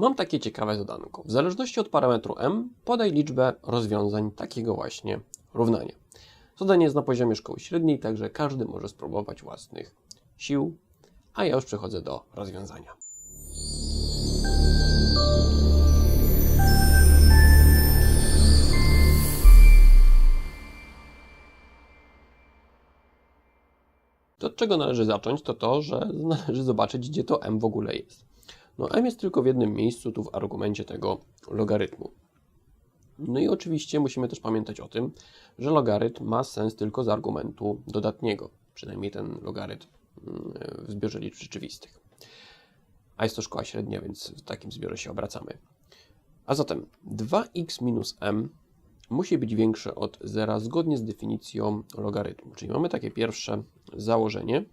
Mam takie ciekawe zadanko. W zależności od parametru m podaj liczbę rozwiązań takiego właśnie równania. Zadanie jest na poziomie szkoły średniej, także każdy może spróbować własnych sił, a ja już przechodzę do rozwiązania. To od czego należy zacząć, to to, że należy zobaczyć, gdzie to m w ogóle jest. No m jest tylko w jednym miejscu, tu w argumencie tego logarytmu. No i oczywiście musimy też pamiętać o tym, że logarytm ma sens tylko z argumentu dodatniego, przynajmniej ten logarytm mm, w zbiorze liczb rzeczywistych. A jest to szkoła średnia, więc w takim zbiorze się obracamy. A zatem 2x minus m musi być większe od zera zgodnie z definicją logarytmu. Czyli mamy takie pierwsze założenie,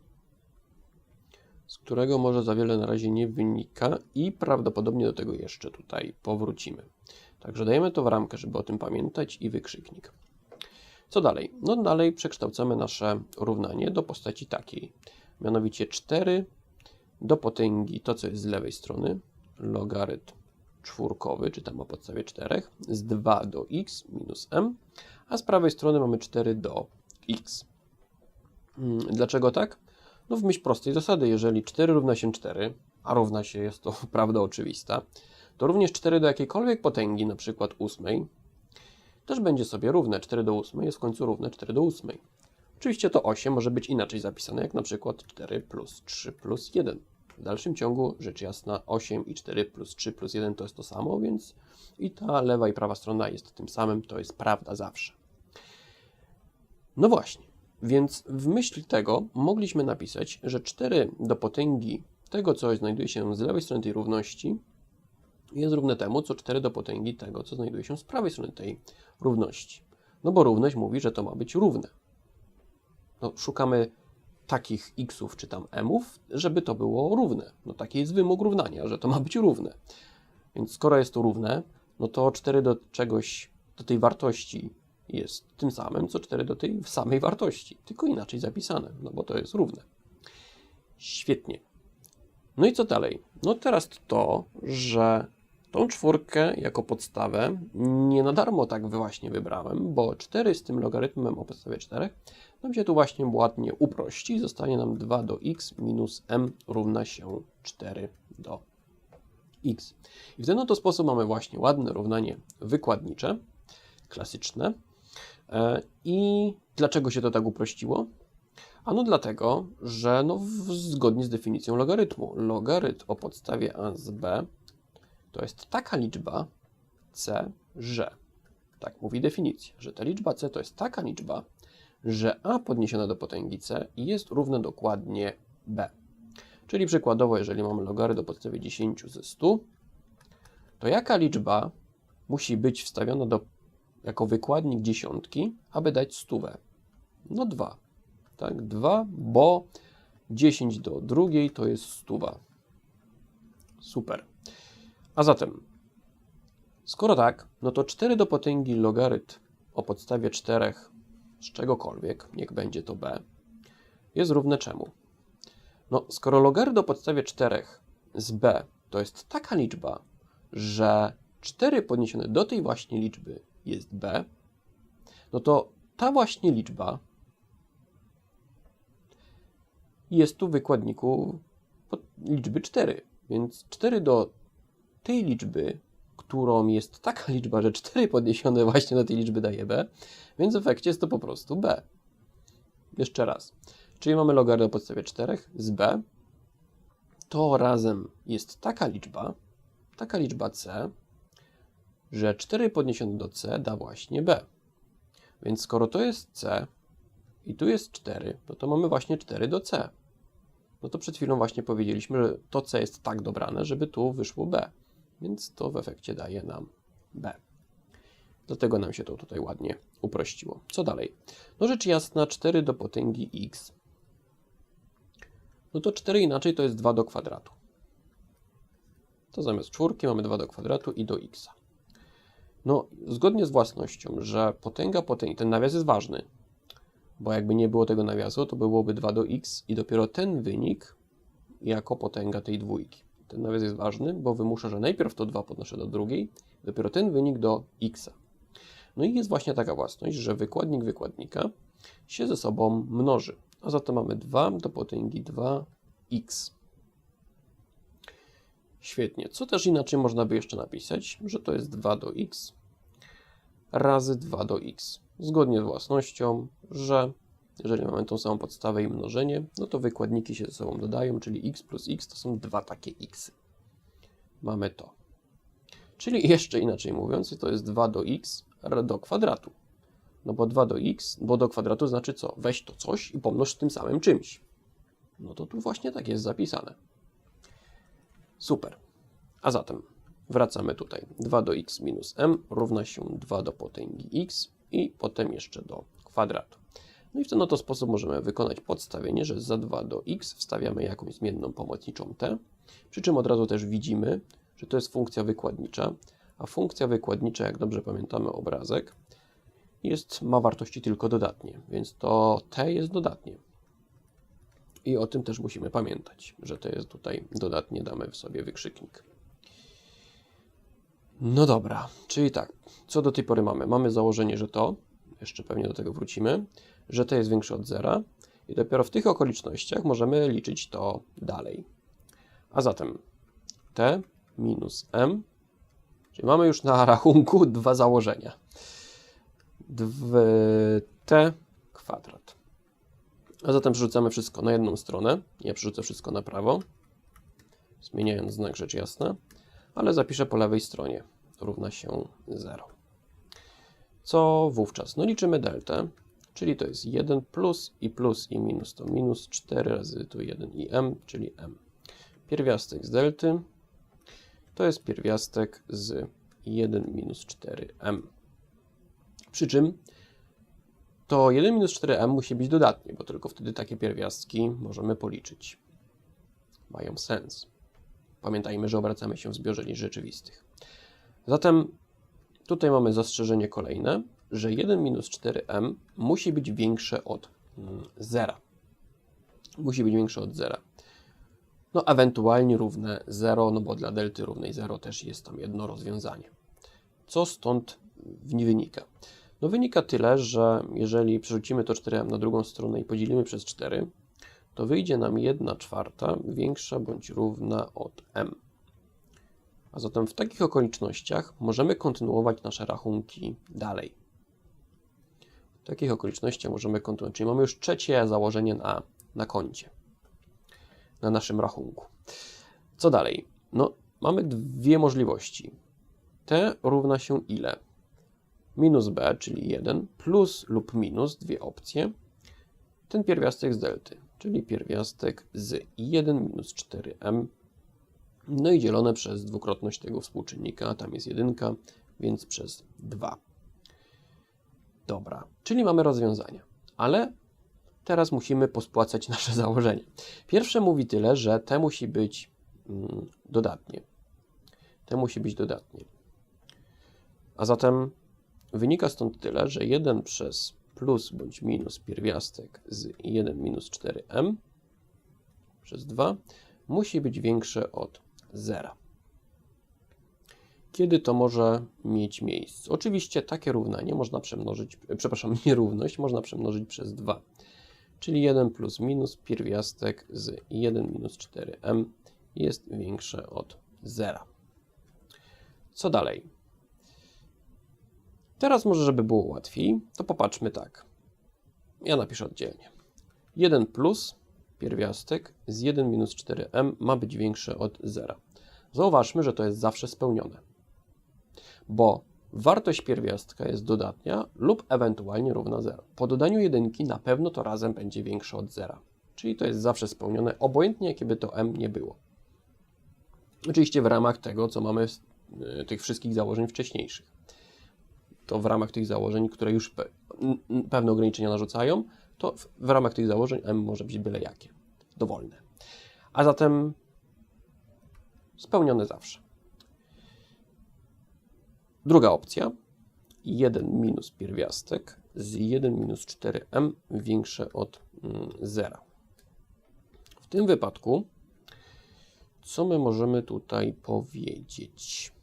z którego może za wiele na razie nie wynika i prawdopodobnie do tego jeszcze tutaj powrócimy. Także dajemy to w ramkę, żeby o tym pamiętać i wykrzyknik. Co dalej? No dalej przekształcamy nasze równanie do postaci takiej. Mianowicie 4 do potęgi to, co jest z lewej strony, logarytm czwórkowy, czy tam o podstawie 4, z 2 do x minus m, a z prawej strony mamy 4 do x. Hmm, Dlaczego tak? No w myśl prostej zasady, jeżeli 4 równa się 4, a równa się jest to prawda oczywista, to również 4 do jakiejkolwiek potęgi, na przykład 8, też będzie sobie równe. 4 do 8 jest w końcu równe 4 do 8. Oczywiście to 8 może być inaczej zapisane, jak na przykład 4 plus 3 plus 1. W dalszym ciągu, rzecz jasna, 8 i 4 plus 3 plus 1 to jest to samo, więc i ta lewa i prawa strona jest tym samym, to jest prawda zawsze. No właśnie, więc w myśl tego mogliśmy napisać, że 4 do potęgi tego, co znajduje się z lewej strony tej równości, jest równe temu, co 4 do potęgi tego, co znajduje się z prawej strony tej równości. No bo równość mówi, że to ma być równe. No, szukamy takich xów czy tam mów, żeby to było równe. No taki jest wymóg równania, że to ma być równe. Więc skoro jest to równe, no to 4 do czegoś, do tej wartości jest tym samym, co 4 do tej samej wartości, tylko inaczej zapisane, no bo to jest równe. Świetnie. No i co dalej? No teraz to, że tą czwórkę jako podstawę nie na darmo tak właśnie wybrałem, bo 4 z tym logarytmem o podstawie 4 nam się tu właśnie ładnie uprości zostanie nam 2 do x minus m równa się 4 do x. I w ten oto sposób mamy właśnie ładne równanie wykładnicze, klasyczne. E, I dlaczego się to tak uprościło? Ano dlatego, że no zgodnie z definicją logarytmu, logarytm o podstawie a z b to jest taka liczba c, że, tak mówi definicja, że ta liczba c to jest taka liczba, że a podniesione do potęgi c jest równe dokładnie b. Czyli przykładowo, jeżeli mamy logarytm o podstawie 10 ze 100, to jaka liczba musi być wstawiona do, jako wykładnik dziesiątki, aby dać stówę? No 2. Tak, 2, bo 10 do drugiej to jest stuwa. Super. A zatem, skoro tak, no to 4 do potęgi logarytm o podstawie 4 z czegokolwiek, niech będzie to b, jest równe czemu? No, skoro logarytm o podstawie 4 z b to jest taka liczba, że 4 podniesione do tej właśnie liczby jest b, no to ta właśnie liczba jest tu w wykładniku liczby 4. Więc 4 do tej liczby, którą jest taka liczba, że 4 podniesione właśnie do tej liczby daje b, więc w efekcie jest to po prostu b. Jeszcze raz. Czyli mamy logarytm o podstawie 4 z b. To razem jest taka liczba, taka liczba c, że 4 podniesione do c da właśnie b. Więc skoro to jest c i tu jest 4, no to mamy właśnie 4 do c. No to przed chwilą właśnie powiedzieliśmy, że to c jest tak dobrane, żeby tu wyszło b. Więc to w efekcie daje nam b. Dlatego nam się to tutaj ładnie uprościło. Co dalej? No rzecz jasna, 4 do potęgi x. No to 4 inaczej to jest 2 do kwadratu. To zamiast czwórki mamy 2 do kwadratu i do x. No, zgodnie z własnością, że potęga potęgi, ten nawias jest ważny, bo jakby nie było tego nawiasu, to byłoby 2 do x i dopiero ten wynik jako potęga tej dwójki. Ten nawias jest ważny, bo wymusza, że najpierw to 2 podnoszę do drugiej, dopiero ten wynik do x. No i jest właśnie taka własność, że wykładnik wykładnika się ze sobą mnoży. A zatem mamy 2 do potęgi 2x. Świetnie. Co też inaczej można by jeszcze napisać, że to jest 2 do x razy 2 do x. Zgodnie z własnością, że jeżeli mamy tą samą podstawę i mnożenie, no to wykładniki się ze sobą dodają, czyli x plus x to są dwa takie x. Mamy to. Czyli jeszcze inaczej mówiąc, to jest 2 do x do kwadratu. No bo 2 do x, bo do kwadratu znaczy co? Weź to coś i pomnoż z tym samym czymś. No to tu właśnie tak jest zapisane. Super. A zatem wracamy tutaj. 2 do x minus m równa się 2 do potęgi x i potem jeszcze do kwadratu. No i w ten oto sposób możemy wykonać podstawienie, że za 2 do x wstawiamy jakąś zmienną pomocniczą t, przy czym od razu też widzimy, że to jest funkcja wykładnicza, a funkcja wykładnicza, jak dobrze pamiętamy obrazek, jest, ma wartości tylko dodatnie, więc to t jest dodatnie. I o tym też musimy pamiętać, że to jest tutaj dodatnie, damy w sobie wykrzyknik. No dobra, czyli tak, co do tej pory mamy? Mamy założenie, że to, jeszcze pewnie do tego wrócimy, że to jest większe od zera i dopiero w tych okolicznościach możemy liczyć to dalej. A zatem t minus m, czyli mamy już na rachunku dwa założenia. 2t kwadrat. A zatem przerzucamy wszystko na jedną stronę. Ja przerzucę wszystko na prawo, zmieniając znak rzecz jasna, ale zapiszę po lewej stronie. Równa się 0. Co wówczas? No liczymy deltę, czyli to jest 1 plus i plus i minus to minus 4 razy tu 1 i m, czyli m. Pierwiastek z delty to jest pierwiastek z 1 minus 4m. Przy czym to 1 minus 4m musi być dodatnie, bo tylko wtedy takie pierwiastki możemy policzyć. Mają sens. Pamiętajmy, że obracamy się w zbiorze liczb rzeczywistych. Zatem tutaj mamy zastrzeżenie kolejne, że 1 minus 4m musi być większe od 0. Mm, musi być większe od 0. No ewentualnie równe 0, no bo dla delty równej 0 też jest tam jedno rozwiązanie. Co stąd wynika? No wynika tyle, że jeżeli przerzucimy to 4m na drugą stronę i podzielimy przez 4, to wyjdzie nam 1 czwarta większa bądź równa od m. A zatem w takich okolicznościach możemy kontynuować nasze rachunki dalej. W takich okolicznościach możemy kontynuować, czyli mamy już trzecie założenie na, na koncie, na naszym rachunku. Co dalej? No, mamy dwie możliwości. T równa się ile? Minus b, czyli 1, plus lub minus, dwie opcje. Ten pierwiastek z delty, czyli pierwiastek z 1 minus 4m no i dzielone przez dwukrotność tego współczynnika, tam jest jedynka, więc przez 2. Dobra, czyli mamy rozwiązania, ale teraz musimy pospłacać nasze założenie. Pierwsze mówi tyle, że te musi być mm, dodatnie. Te musi być dodatnie. A zatem wynika stąd tyle, że 1 przez plus bądź minus pierwiastek z 1 minus 4m przez 2 musi być większe od zera. Kiedy to może mieć miejsce? Oczywiście takie równanie można przemnożyć, przepraszam, nierówność można przemnożyć przez 2. Czyli 1 plus minus pierwiastek z 1 minus 4m jest większe od zera. Co dalej? Teraz może, żeby było łatwiej, to popatrzmy tak. Ja napiszę oddzielnie. 1 plus pierwiastek z 1 minus 4m ma być większe od 0. Zauważmy, że to jest zawsze spełnione, bo wartość pierwiastka jest dodatnia lub ewentualnie równa 0. Po dodaniu jedynki na pewno to razem będzie większe od 0, czyli to jest zawsze spełnione, obojętnie jakie by to m nie było. Oczywiście w ramach tego, co mamy y, tych wszystkich założeń wcześniejszych. To w ramach tych założeń, które już pe pewne ograniczenia narzucają, to w, w ramach tych założeń m może być byle jakie, dowolne. A zatem spełnione zawsze. Druga opcja, 1 minus pierwiastek z 1 minus 4m większe od 0. Mm, w tym wypadku, co my możemy tutaj powiedzieć?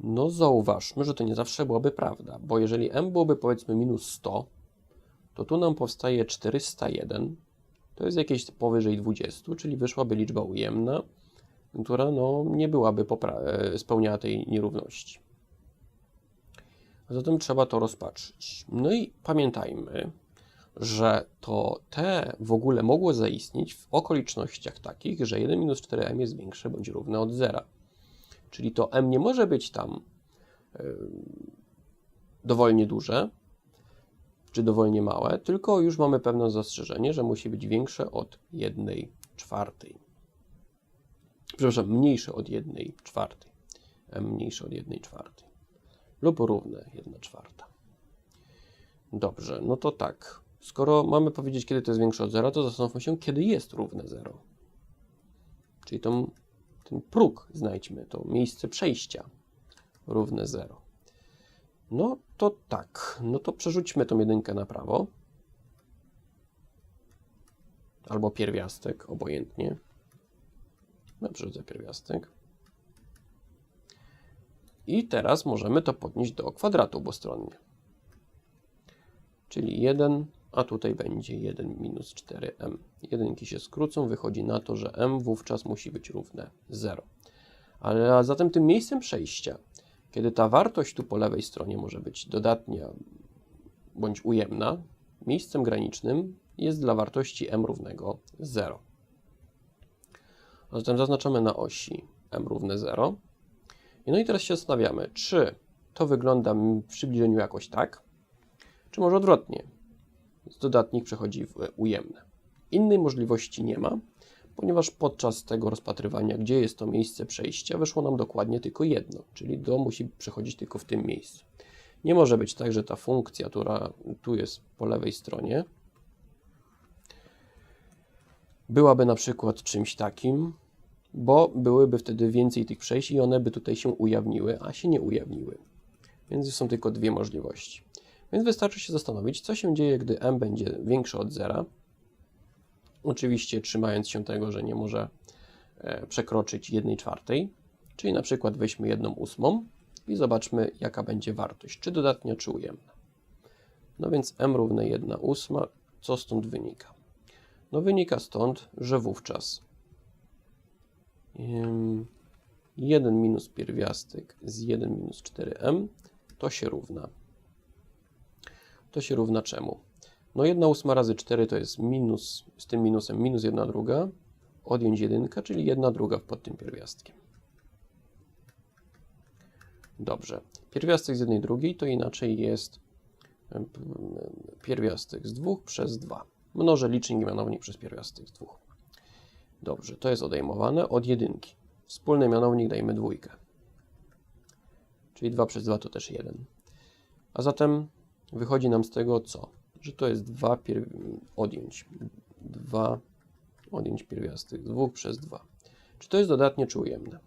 No zauważmy, że to nie zawsze byłaby prawda, bo jeżeli m byłoby powiedzmy minus 100, to tu nam powstaje 401, to jest jakieś powyżej 20, czyli wyszłaby liczba ujemna, która no, nie byłaby e, spełniała tej nierówności. Zatem trzeba to rozpatrzyć. No i pamiętajmy, że to t w ogóle mogło zaistnieć w okolicznościach takich, że 1 minus 4m jest większe bądź równe od zera. Czyli to m nie może być tam yy, dowolnie duże, czy dowolnie małe, tylko już mamy pewne zastrzeżenie, że musi być większe od 1 czwartej. Przepraszam, mniejsze od 1 czwartej. m mniejsze od 1 czwartej. Lub równe 1 czwarta. Dobrze, no to tak. Skoro mamy powiedzieć, kiedy to jest większe od zera, to zastanówmy się, kiedy jest równe 0. Czyli tą, ten próg znajdźmy, to miejsce przejścia równe 0. No to tak, no to przerzućmy tą jedynkę na prawo. Albo pierwiastek, obojętnie. No, przerzucę pierwiastek. I teraz możemy to podnieść do kwadratu obustronnie. Czyli 1, a tutaj będzie 1 minus 4m. Jedynki się skrócą, wychodzi na to, że m wówczas musi być równe 0. Ale a zatem tym miejscem przejścia, kiedy ta wartość tu po lewej stronie może być dodatnia bądź ujemna, miejscem granicznym jest dla wartości m równego 0. A zatem zaznaczamy na osi m równe 0. No i teraz się zastanawiamy, czy to wygląda w przybliżeniu jakoś tak, czy może odwrotnie. Z dodatnich przechodzi w ujemne. Innej możliwości nie ma, ponieważ podczas tego rozpatrywania, gdzie jest to miejsce przejścia, wyszło nam dokładnie tylko jedno, czyli do musi przechodzić tylko w tym miejscu. Nie może być tak, że ta funkcja, która tu jest po lewej stronie, byłaby na przykład czymś takim, bo byłyby wtedy więcej tych przejść i one by tutaj się ujawniły, a się nie ujawniły. Więc są tylko dwie możliwości. Więc wystarczy się zastanowić, co się dzieje, gdy m będzie większe od zera. Oczywiście trzymając się tego, że nie może e, przekroczyć 1 czwartej, czyli na przykład weźmy 1 ósmą i zobaczmy, jaka będzie wartość, czy dodatnia, czy ujemna. No więc m równe 1 ósma, co stąd wynika? No wynika stąd, że wówczas 1 minus pierwiastek z 1 minus 4m to się równa. To się równa czemu? No 1 ósma razy 4 to jest minus, z tym minusem minus 1 druga, odjąć 1, czyli 1 druga pod tym pierwiastkiem. Dobrze. Pierwiastek z 1 drugiej to inaczej jest pierwiastek z 2 przez 2. Mnożę licznik mianownik przez pierwiastek z 2. Dobrze, to jest odejmowane od jedynki. Wspólny mianownik dajmy dwójkę. Czyli 2 przez 2 to też 1. A zatem wychodzi nam z tego co? Że to jest 2 odjąć. 2 odjąć pierwiastek z 2 przez 2. Czy to jest dodatnie, czy ujemne?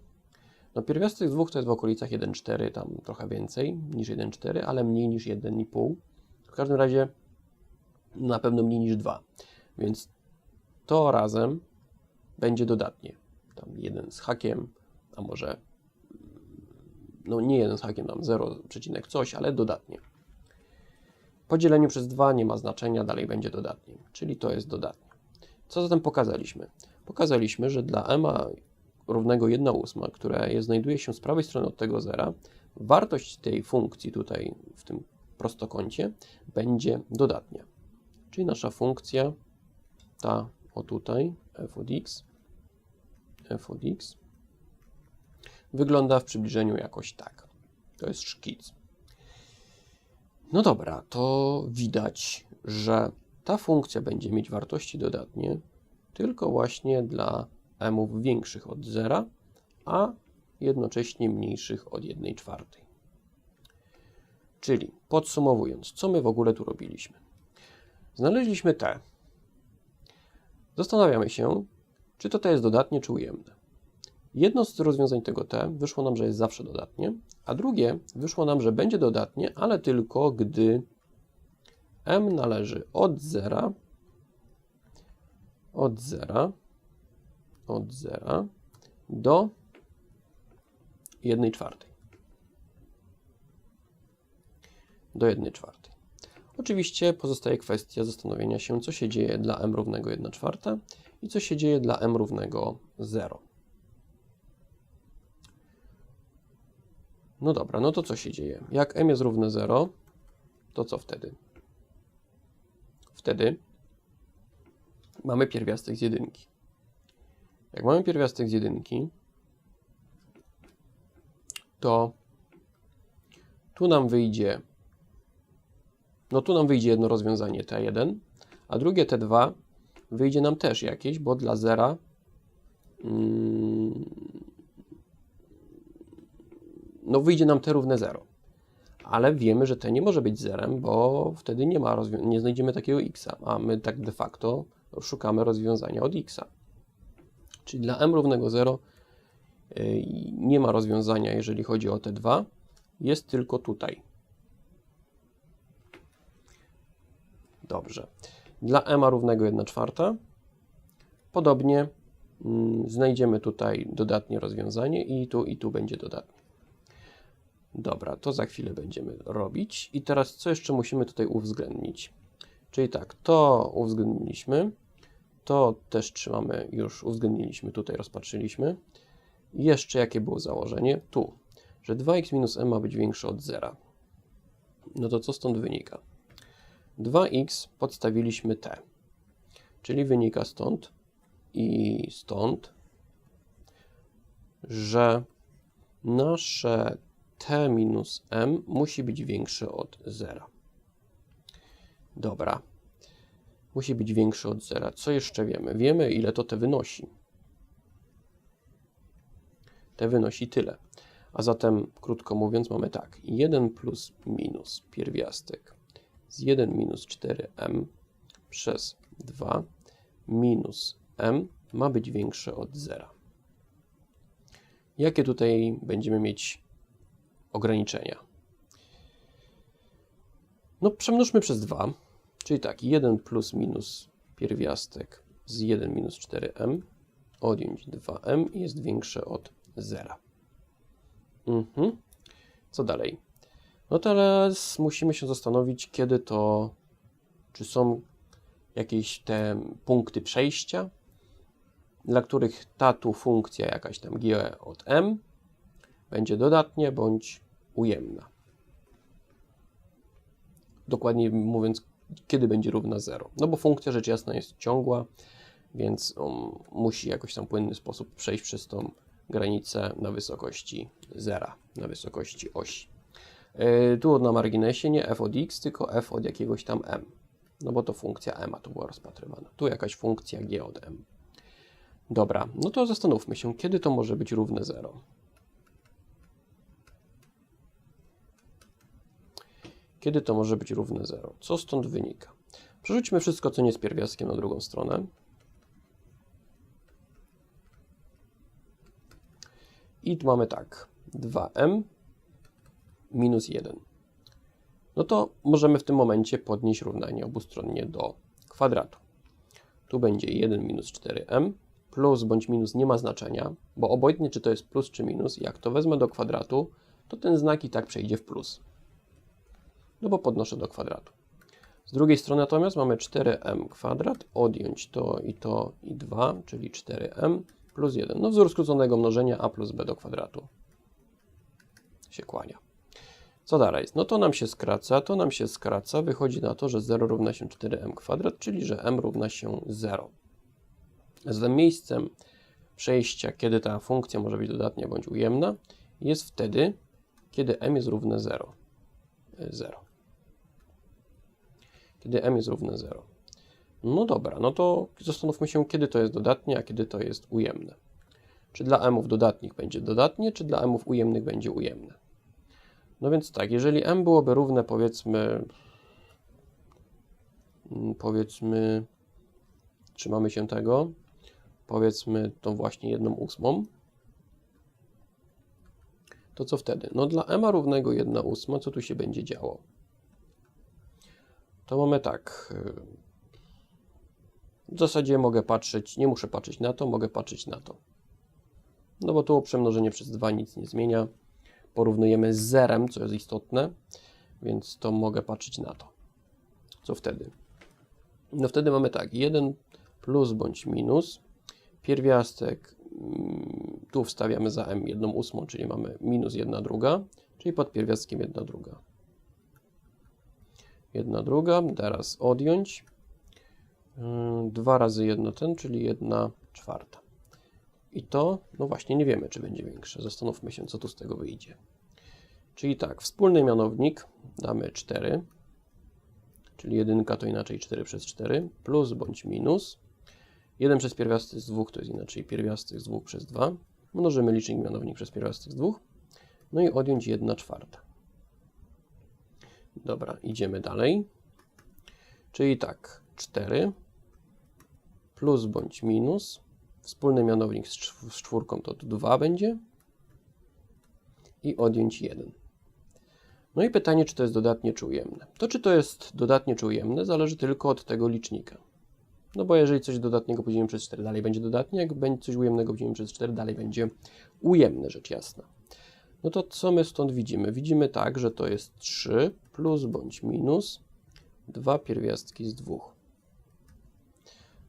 No pierwiastek z 2 to jest w okolicach 1,4, tam trochę więcej niż 1,4, ale mniej niż 1,5. W każdym razie na pewno mniej niż 2. Więc to razem będzie dodatnie. Tam jeden z hakiem, a może no nie jeden z hakiem, tam 0, coś, ale dodatnie. Po dzieleniu przez 2 nie ma znaczenia, dalej będzie dodatnie, czyli to jest dodatnie. Co zatem pokazaliśmy? Pokazaliśmy, że dla m równego 1 ósma, które znajduje się z prawej strony od tego zera, wartość tej funkcji tutaj w tym prostokącie będzie dodatnia. Czyli nasza funkcja, ta o tutaj, f od x, f od x, wygląda w przybliżeniu jakoś tak. To jest szkic. No dobra, to widać, że ta funkcja będzie mieć wartości dodatnie tylko właśnie dla mów większych od zera, a jednocześnie mniejszych od 1 czwartej. Czyli podsumowując, co my w ogóle tu robiliśmy? Znaleźliśmy t. Zastanawiamy się, czy to t jest dodatnie, czy ujemne. Jedno z rozwiązań tego t wyszło nam, że jest zawsze dodatnie, a drugie wyszło nam, że będzie dodatnie, ale tylko gdy m należy od zera od zera od 0 do 1 czwartej. Do 1 czwartej. Oczywiście pozostaje kwestia zastanowienia się, co się dzieje dla m równego 1 czwarta i co się dzieje dla m równego 0. No dobra, no to co się dzieje? Jak m jest równe 0, to co wtedy? Wtedy mamy pierwiastek z jedynki. Jak mamy pierwiastek z jedynki, to tu nam wyjdzie, no tu nam wyjdzie jedno rozwiązanie T1, a drugie T2 wyjdzie nam też jakieś, bo dla zera mm, no wyjdzie nam T równe 0. Ale wiemy, że T nie może być zerem, bo wtedy nie ma nie znajdziemy takiego x, a my tak de facto szukamy rozwiązania od x. Czyli dla m równego 0 y, nie ma rozwiązania, jeżeli chodzi o T2, jest tylko tutaj. Dobrze. Dla m równego 1 czwarta podobnie mm, znajdziemy tutaj dodatnie rozwiązanie i tu i tu będzie dodatnie. Dobra, to za chwilę będziemy robić. I teraz co jeszcze musimy tutaj uwzględnić? Czyli tak, to uwzględniliśmy, to też trzymamy, już uwzględniliśmy, tutaj rozpatrzyliśmy. Jeszcze jakie było założenie? Tu, że 2x minus m ma być większe od 0. No to co stąd wynika? 2x podstawiliśmy t, czyli wynika stąd i stąd, że nasze t minus m musi być większe od 0. Dobra. Musi być większe od 0. Co jeszcze wiemy? Wiemy, ile to t wynosi. T wynosi tyle. A zatem, krótko mówiąc, mamy tak. 1 plus minus pierwiastek z 1 minus 4m przez 2 minus m ma być większe od 0. Jakie tutaj będziemy mieć ograniczenia. No, przemnożmy przez 2, czyli tak, 1 plus minus pierwiastek z 1 minus 4m odjąć 2m jest większe od 0. Mhm. Co dalej? No teraz musimy się zastanowić, kiedy to, czy są jakieś te punkty przejścia, dla których ta tu funkcja jakaś tam g od m będzie dodatnie bądź ujemna. Dokładnie mówiąc, kiedy będzie równa 0. No bo funkcja rzecz jasna jest ciągła, więc um, musi jakoś tam płynny sposób przejść przez tą granicę na wysokości 0, na wysokości osi. Yy, tu na marginesie nie f od x, tylko f od jakiegoś tam m. No bo to funkcja m a tu była rozpatrywana. Tu jakaś funkcja g od m. Dobra, no to zastanówmy się, kiedy to może być równe 0. Kiedy to może być równe 0? Co stąd wynika? Przerzućmy wszystko, co nie jest pierwiastkiem na drugą stronę. I tu mamy tak, 2m minus 1. No to możemy w tym momencie podnieść równanie obustronnie do kwadratu. Tu będzie 1 minus 4m, plus bądź minus nie ma znaczenia, bo obojętnie czy to jest plus czy minus, jak to wezmę do kwadratu, to ten znak i tak przejdzie w plus no bo podnoszę do kwadratu. Z drugiej strony natomiast mamy 4m kwadrat, odjąć to i to i 2, czyli 4m plus 1. No wzór skróconego mnożenia a plus b do kwadratu się kłania. Co dalej? No to nam się skraca, to nam się skraca, wychodzi na to, że 0 równa się 4m kwadrat, czyli że m równa się 0. Zatem miejscem przejścia, kiedy ta funkcja może być dodatnia bądź ujemna, jest wtedy, kiedy m jest równe 0. 0 kiedy m jest równe 0. No dobra, no to zastanówmy się, kiedy to jest dodatnie, a kiedy to jest ujemne. Czy dla mów dodatnich będzie dodatnie, czy dla mów ujemnych będzie ujemne. No więc tak, jeżeli m byłoby równe powiedzmy, mm, powiedzmy, trzymamy się tego, powiedzmy tą właśnie jedną ósmą, to co wtedy? No dla m równego 1 ósma, co tu się będzie działo? To mamy tak. w zasadzie mogę patrzeć, nie muszę patrzeć na to, mogę patrzeć na to. No bo tu przemnożenie przez 2 nic nie zmienia. Porównujemy z zerem, co jest istotne, więc to mogę patrzeć na to. Co wtedy? No wtedy mamy tak, 1 plus bądź minus, pierwiastek, mm, tu wstawiamy za m 1 ósmą, czyli mamy minus 1 druga, czyli pod pierwiastkiem 1 druga. 1 druga, teraz odjąć, 2 razy 1 ten, czyli 1 czwarta. I to, no właśnie, nie wiemy, czy będzie większe. Zastanówmy się, co tu z tego wyjdzie. Czyli tak, wspólny mianownik damy 4, czyli 1 to inaczej 4 przez 4, plus bądź minus. 1 przez pierwiastek z 2 to jest inaczej pierwiastek z 2 przez 2. Mnożymy licznik mianownik przez pierwiastek z 2. No i odjąć 1 czwarta. Dobra, idziemy dalej. Czyli tak, 4 plus bądź minus. Wspólny mianownik z, czw z czwórką to 2 będzie. I odjąć 1. No i pytanie, czy to jest dodatnie czy ujemne. To, czy to jest dodatnie czy ujemne, zależy tylko od tego licznika. No bo jeżeli coś dodatniego podzielimy przez 4, dalej będzie dodatnie, jak będzie coś ujemnego podzielimy przez 4, dalej będzie ujemne, rzecz jasna. No to co my stąd widzimy? Widzimy tak, że to jest 3 plus bądź minus 2 pierwiastki z 2.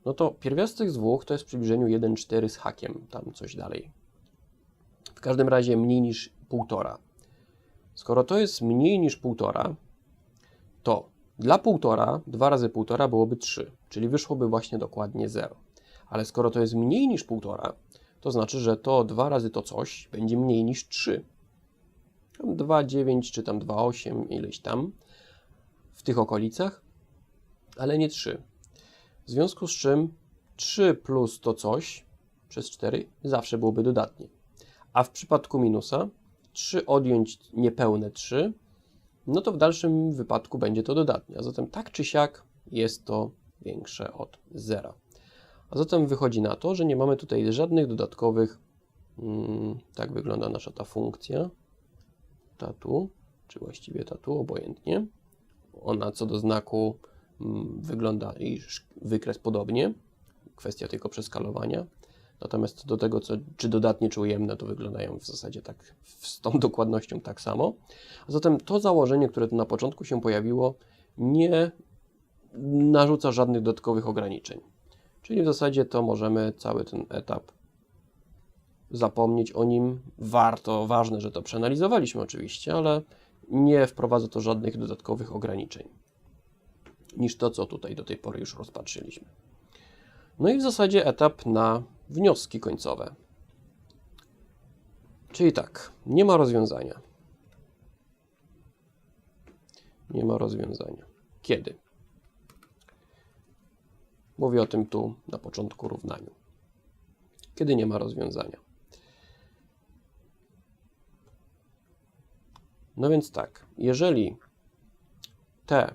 No to pierwiastek z 2 to jest w przybliżeniu 1,4 z hakiem, tam coś dalej. W każdym razie mniej niż 1,5. Skoro to jest mniej niż 1,5, to dla 1,5 2 razy 1,5 byłoby 3, czyli wyszłoby właśnie dokładnie 0. Ale skoro to jest mniej niż 1,5, to znaczy, że to 2 razy to coś będzie mniej niż 3. 2,9 czy tam 2,8 ileś tam w tych okolicach, ale nie 3. W związku z czym 3 plus to coś przez 4 zawsze byłoby dodatnie. A w przypadku minusa 3 odjąć niepełne 3, no to w dalszym wypadku będzie to dodatnie. A zatem tak czy siak jest to większe od 0. A zatem wychodzi na to, że nie mamy tutaj żadnych dodatkowych, hmm, tak wygląda nasza ta funkcja, ta tu, czy właściwie ta tu, obojętnie. Ona co do znaku hmm, wygląda i wykres podobnie, kwestia tylko przeskalowania. Natomiast do tego, co, czy dodatnie, czy ujemne, to wyglądają w zasadzie tak z tą dokładnością tak samo. A zatem to założenie, które tu na początku się pojawiło, nie narzuca żadnych dodatkowych ograniczeń. Czyli w zasadzie to możemy cały ten etap zapomnieć o nim. Warto, ważne, że to przeanalizowaliśmy oczywiście, ale nie wprowadza to żadnych dodatkowych ograniczeń niż to, co tutaj do tej pory już rozpatrzyliśmy. No i w zasadzie etap na wnioski końcowe. Czyli tak, nie ma rozwiązania. Nie ma rozwiązania. Kiedy? Mówię o tym tu na początku równaniu. Kiedy nie ma rozwiązania? No więc tak, jeżeli t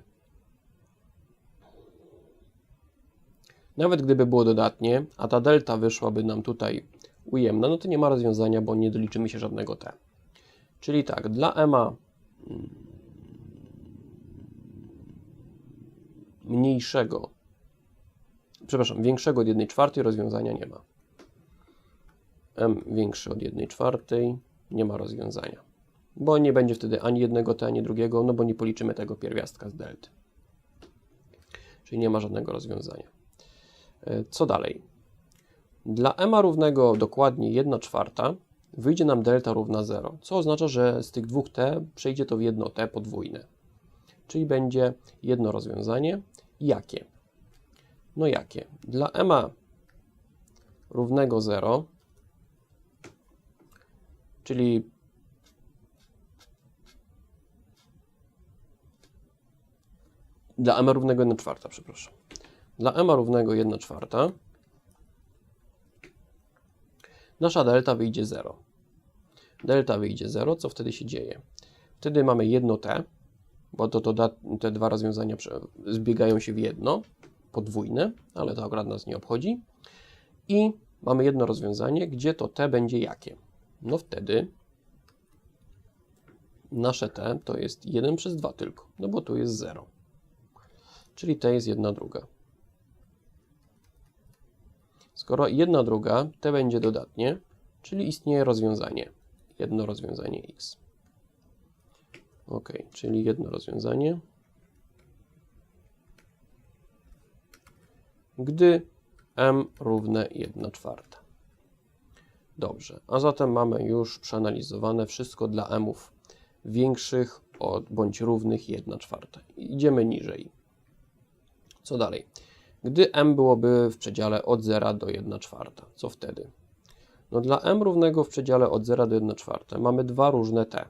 Nawet gdyby było dodatnie, a ta delta wyszłaby nam tutaj ujemna, no to nie ma rozwiązania, bo nie doliczymy się żadnego t. Czyli tak, dla ema mniejszego, przepraszam, większego od 1 czwartej rozwiązania nie ma. m większy od 1 czwartej nie ma rozwiązania, bo nie będzie wtedy ani jednego t, ani drugiego, no bo nie policzymy tego pierwiastka z delty. Czyli nie ma żadnego rozwiązania. E, co dalej? Dla m równego dokładnie 1 czwarta wyjdzie nam delta równa 0, co oznacza, że z tych dwóch t przejdzie to w jedno t podwójne. Czyli będzie jedno rozwiązanie. Jakie? No jakie? Dla m równego 0, czyli dla m równego 1 czwarta, przepraszam. Dla m równego 1 czwarta nasza delta wyjdzie 0. Delta wyjdzie 0, co wtedy się dzieje? Wtedy mamy jedno t, bo to, to te dwa rozwiązania zbiegają się w jedno, podwójne, ale to akurat nas nie obchodzi. I mamy jedno rozwiązanie, gdzie to t będzie jakie? No wtedy nasze t to jest 1 przez 2 tylko, no bo tu jest 0. Czyli t jest 1 druga. Skoro jedna druga, t będzie dodatnie, czyli istnieje rozwiązanie. Jedno rozwiązanie x. Ok, czyli jedno rozwiązanie. Gdy m równe 1 czwarta. Dobrze, a zatem mamy już przeanalizowane wszystko dla mów większych od, bądź równych 1 czwarta. Idziemy niżej. Co dalej? Gdy m byłoby w przedziale od 0 do 1 czwarta, co wtedy? No dla m równego w przedziale od 0 do 1 czwarta mamy dwa różne t,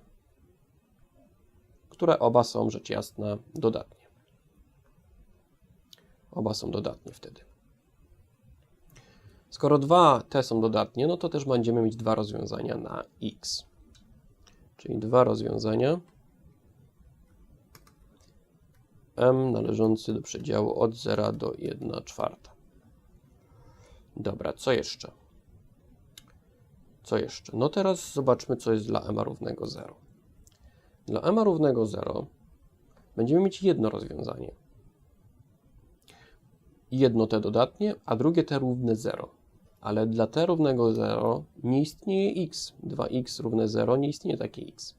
które oba są rzecz jasna dodatnie. Oba są dodatnie wtedy. Skoro dwa t są dodatnie, no to też będziemy mieć dwa rozwiązania na x. Czyli dwa rozwiązania m należący do przedziału od 0 do 1 czwarta. Dobra, co jeszcze? Co jeszcze? No teraz zobaczmy, co jest dla m równego 0. Dla m równego 0 będziemy mieć jedno rozwiązanie. Jedno t dodatnie, a drugie t równe 0. Ale dla t równego 0 nie istnieje x. 2x równe 0 nie istnieje takie x.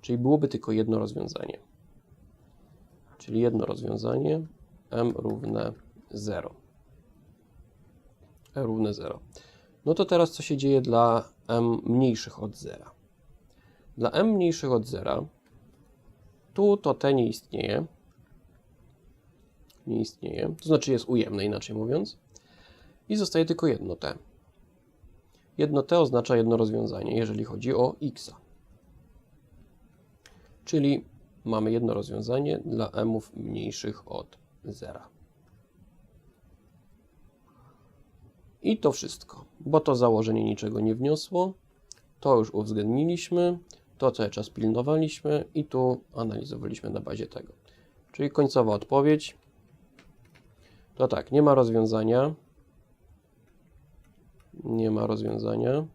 Czyli byłoby tylko jedno rozwiązanie. Czyli jedno rozwiązanie m równe 0. e równe 0. No to teraz co się dzieje dla m mniejszych od 0? Dla m mniejszych od 0 tu to t nie istnieje. Nie istnieje, to znaczy jest ujemne, inaczej mówiąc. I zostaje tylko jedno t. Jedno t oznacza jedno rozwiązanie, jeżeli chodzi o x. Czyli mamy jedno rozwiązanie dla mów mniejszych od 0. I to wszystko, bo to założenie niczego nie wniosło. To już uwzględniliśmy, to cały czas pilnowaliśmy i tu analizowaliśmy na bazie tego. Czyli końcowa odpowiedź to tak, nie ma rozwiązania. Nie ma rozwiązania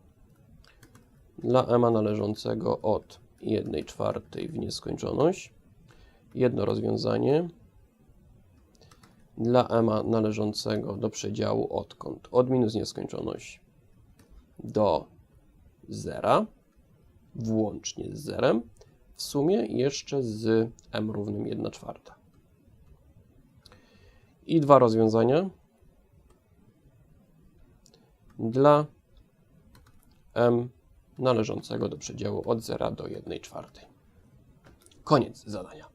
dla m należącego od 1 czwartej w nieskończoność. Jedno rozwiązanie dla m należącego do przedziału odkąd? Od minus nieskończoność do zera, włącznie z zerem, w sumie jeszcze z m równym 1 czwarta. I dwa rozwiązania dla m należącego do przedziału od 0 do 1 czwartej. Koniec zadania.